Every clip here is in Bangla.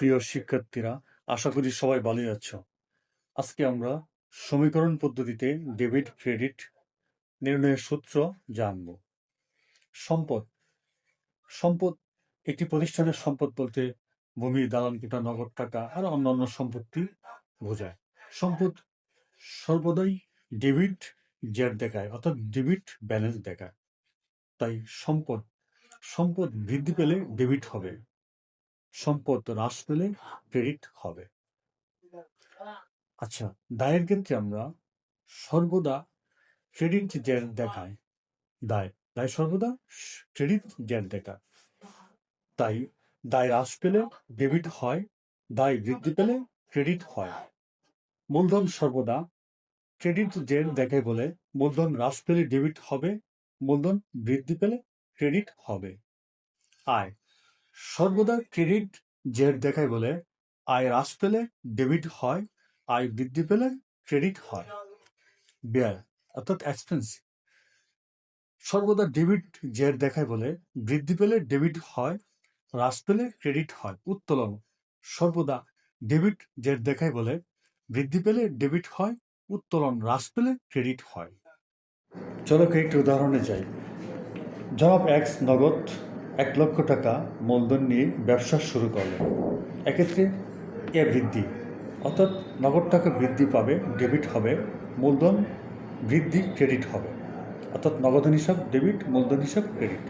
প্রিয় শিক্ষার্থীরা, আশা করি সবাই ভালোই আছো। আজকে আমরা সমীকরণ পদ্ধতিতে ডেবিট, ক্রেডিট নির্ণয়ের সূত্র জানব। সম্পদ। সম্পদ, একটি প্রতিষ্ঠানের সম্পদ বলতে ভূমি, দালান কোঠা নগদ টাকা আর অন্যান্য সম্পত্তি বোঝায়। সম্পদ সর্বদাই ডেবিট জেড দেখায়, অর্থাৎ ডেবিট ব্যালেন্স দেখায়। তাই সম্পদ সম্পদ বৃদ্ধি পেলে ডেবিট হবে। সম্পদ হ্রাস পেলে ক্রেডিট হবে। আচ্ছা দায়ের ক্ষেত্রে আমরা সর্বদা ক্রেডিট জেড দেখায় দায় দায় সর্বদা ক্রেডিট জেড দেখায়। তাই দায় হ্রাস পেলে ডেবিট হয়, দায় বৃদ্ধি পেলে ক্রেডিট হয়। মূলধন সর্বদা ক্রেডিট জেড দেখায় বলে মূলধন হ্রাস পেলে ডেবিট হবে, মূলধন বৃদ্ধি পেলে ক্রেডিট হবে। আয় সর্বদা ক্রেডিট জেড দেখায় বলে, আয় হ্রাস পেলে ডেবিট হয়, আয় বৃদ্ধি পেলে ক্রেডিট হয়। ব্যয়, অর্থাৎ এক্সপেন্স সর্বদা ডেবিট জেড দেখায় বলে, বৃদ্ধি পেলে ডেবিট হয়, হ্রাস পেলে ক্রেডিট হয়। উত্তোলন, সর্বদা ডেবিট জেড দেখায় বলে, বৃদ্ধি পেলে ডেবিট হয়, উত্তোলন, হ্রাস পেলে ক্রেডিট হয়। চলো একটি উদাহরণে যাই। জনাব এক্স নগদ এক লক্ষ টাকা মূলধন নিয়ে ব্যবসা শুরু করলেন। এক্ষেত্রে এ বৃদ্ধি, অর্থাৎ নগদ টাকা বৃদ্ধি পাবে ডেবিট হবে, মূলধন বৃদ্ধি ক্রেডিট হবে। অর্থাৎ নগদন হিসাব ডেবিট মূলধন হিসাব ক্রেডিট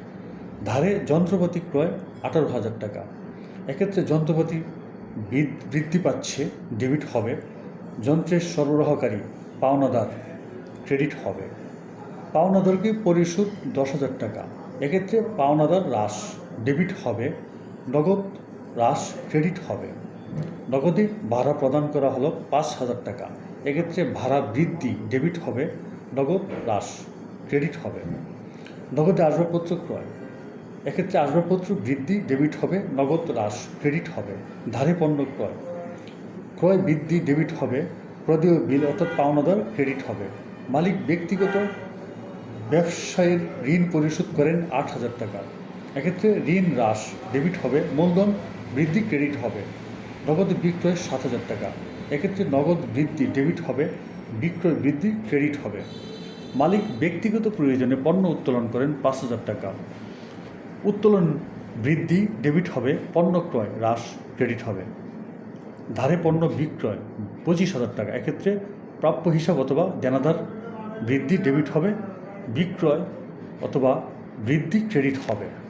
ধারে যন্ত্রপাতি ক্রয় আঠারো হাজার টাকা। এক্ষেত্রে যন্ত্রপাতি বৃদ্ধি পাচ্ছে ডেবিট হবে। যন্ত্রের সরবরাহকারী পাওনাদার ক্রেডিট হবে। পাওনাদারকে পরিশোধ দশ হাজার টাকা। এক্ষেত্রে পাওনাদার হ্রাস, ডেবিট হবে, নগদ হ্রাস, ক্রেডিট হবে। নগদে ভাড়া প্রদান করা হলো পাঁচ হাজার টাকা। এক্ষেত্রে ভাড়া বৃদ্ধি, ডেবিট হবে, নগদ হ্রাস, ক্রেডিট হবে। নগদে আসবাবপত্র ক্রয়। এক্ষেত্রে আসবাবপত্র বৃদ্ধি, ডেবিট হবে, নগদ হ্রাস, ক্রেডিট হবে, ধারে পণ্য ক্রয়। ক্রয় বৃদ্ধি, ডেবিট হবে, প্রদেয় বিল অর্থাৎ পাওনাদার ক্রেডিট হবে। মালিক ব্যক্তিগত ব্যবসায়ের ঋণ পরিশোধ করেন আট হাজার টাকা। এক্ষেত্রে ঋণ হ্রাস, ডেবিট হবে, মূলধন বৃদ্ধি, ক্রেডিট হবে। নগদ বিক্রয় সাত হাজার টাকা। এক্ষেত্রে নগদ বৃদ্ধি, ডেবিট হবে, বিক্রয় বৃদ্ধি, ক্রেডিট হবে। মালিক ব্যক্তিগত প্রয়োজনে পণ্য উত্তোলন করেন পাঁচ হাজার টাকা। উত্তোলন বৃদ্ধি, ডেবিট হবে, পণ্য ক্রয় হ্রাস, ক্রেডিট হবে। ধারে পণ্য বিক্রয়, পঁচিশ হাজার টাকা। এক্ষেত্রে প্রাপ্য হিসাব অথবা দেনাদার বৃদ্ধি, ডেবিট হবে বিক্রয় অথবা বৃদ্ধি ক্রেডিট হবে।